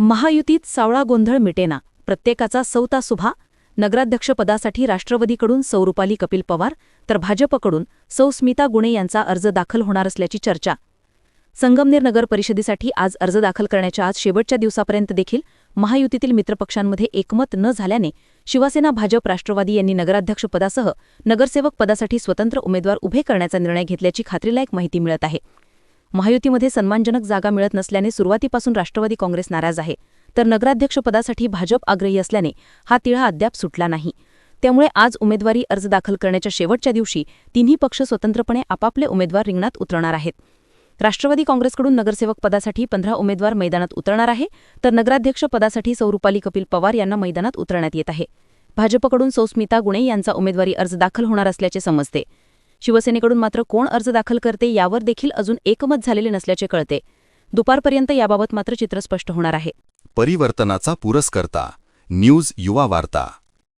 महायुतीत सावळा गोंधळ मिटेना. प्रत्येकाचा सौता सुभा. नगराध्यक्षपदासाठी राष्ट्रवादीकडून सौरुपाली कपिल पवार तर भाजपकडून सौस्मिता गुणे यांचा अर्ज दाखल होणार असल्याची चर्चा. संगमनेर नगर परिषदेसाठी आज अर्ज दाखल करण्याच्या आज शेवटच्या दिवसापर्यंत देखील महायुतीतील मित्रपक्षांमध्ये एकमत न झाल्याने शिवसेना भाजप राष्ट्रवादी यांनी नगराध्यक्षपदासह नगरसेवक पदासाठी स्वतंत्र उमेदवार उभे करण्याचा निर्णय घेतल्याची खात्रीलायक माहिती मिळत आहे. महायुतीमध्ये सन्मानजनक जागा मिळत नसल्याने सुरुवातीपासून राष्ट्रवादी काँग्रेस नाराज आहे. तर नगराध्यक्षपदासाठी भाजप आग्रही असल्याने हा तिळा अद्याप सुटला नाही. त्यामुळे आज उमेदवारी अर्ज दाखल करण्याच्या शेवटच्या दिवशी तिन्ही पक्ष स्वतंत्रपणे आपापले उमेदवार रिंगणात उतरणार आहेत. राष्ट्रवादी काँग्रेसकडून नगरसेवक पदासाठी पंधरा उमेदवार मैदानात उतरणार आहे. तर नगराध्यक्ष पदासाठी सौरुपाली कपिल पवार यांना मैदानात उतरण्यात येत आहे. भाजपकडून सौस्मिता गुणे यांचा उमेदवारी अर्ज दाखल होणार असल्याचे समजते. शिवसेनेकडून मात्र कोण अर्ज दाखल करते यावर देखील अजून एकमत झालेले नसल्याचे कळते. दुपारपर्यंत याबाबत मात्र चित्र स्पष्ट होणार आहे. परिवर्तनाचा पुरस्कर्ता न्यूज युवा वार्ता.